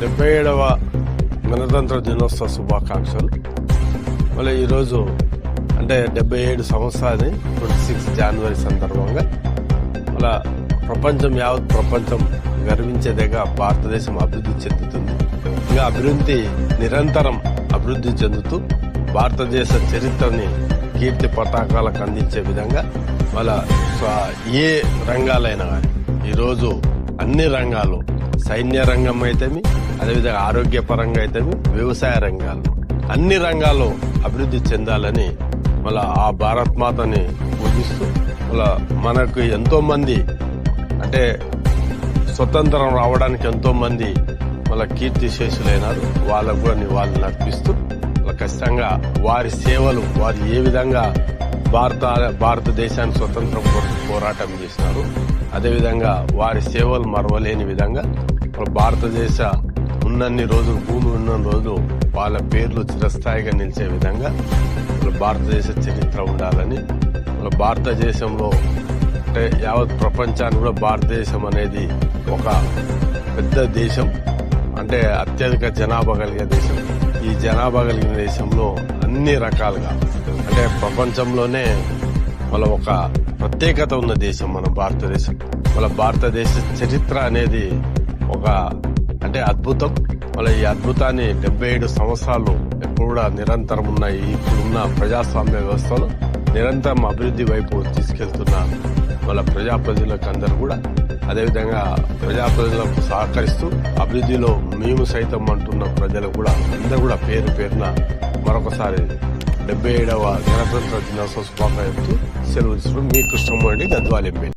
డెబ్బై ఏడవ గణతంత్ర దినోత్సవ శుభాకాంక్షలు. మళ్ళీ ఈరోజు అంటే డెబ్బై ఏడు సంవత్సరాన్ని ట్వంటీ సిక్స్ జనవరి సందర్భంగా. అలా ప్రపంచం యావత్ ప్రపంచం గర్వించేదేగా భారతదేశం అభివృద్ధి చెందుతుంది. ఇంకా అభివృద్ధి నిరంతరం అభివృద్ధి చెందుతూ భారతదేశ చరిత్రని కీర్తి పతాకాలకు అందించే విధంగా మళ్ళా ఏ రంగాలైనా కానీ ఈరోజు అన్ని రంగాలు సైన్య రంగం అయితేమి అదేవిధంగా ఆరోగ్య పరంగా అయితేమి వ్యవసాయ రంగాలు. అన్ని రంగాల్లో అభివృద్ధి చెందాలని మళ్ళా ఆ భారత్ మాతని పూజిస్తూ మళ్ళా మనకు ఎంతో మంది అంటే స్వతంత్రం రావడానికి ఎంతో మంది వాళ్ళ కీర్తి శేషులైనారు వాళ్ళకు కూడా నివాళులు అర్పిస్తూ ఖచ్చితంగా వారి సేవలు వారు ఏ విధంగా భారత భారతదేశాన్ని స్వతంత్రం కోసం పోరాటం చేసినారు. అదేవిధంగా వారి సేవలు మరవలేని విధంగా ఇప్పుడు భారతదేశ ఉన్నన్ని రోజులు భూమి ఉన్న రోజు వాళ్ళ పేర్లు చిరస్థాయిగా నిలిచే విధంగా భారతదేశ చరిత్ర ఉండాలని భారతదేశంలో అంటే యావత్ ప్రపంచాన్ని కూడా భారతదేశం అనేది ఒక పెద్ద దేశం. అంటే అత్యధిక జనాభా కలిగే దేశం. ఈ జనాభా కలిగిన దేశంలో అన్ని రకాలుగా అంటే ప్రపంచంలోనే మన ఒక ప్రత్యేకత ఉన్న దేశం మన భారతదేశం. మన భారతదేశ చరిత్ర అనేది ఒక అంటే అద్భుతం. వాళ్ళ ఈ అద్భుతాన్ని డెబ్బై ఏడు సంవత్సరాలు ఎప్పుడు కూడా నిరంతరం ఉన్న ఇప్పుడున్న ప్రజాస్వామ్య వ్యవస్థలో నిరంతరం అభివృద్ధి వైపు తీసుకెళ్తున్న వాళ్ళ ప్రజాప్రతినిధులకు అందరూ కూడా అదేవిధంగా ప్రజాప్రతినిధులకు సహకరిస్తూ అభివృద్ధిలో మేము సైతం అంటున్న ప్రజలు కూడా అందరూ కూడా పేరు పేరున మరొకసారి డెబ్బై ఏడవ గణతంత్ర దినోత్సవ శుభాకాంక్షలు సెలవు ఇస్తున్నాం మీ కృష్ణమూర్తి గద్వాలెంపేట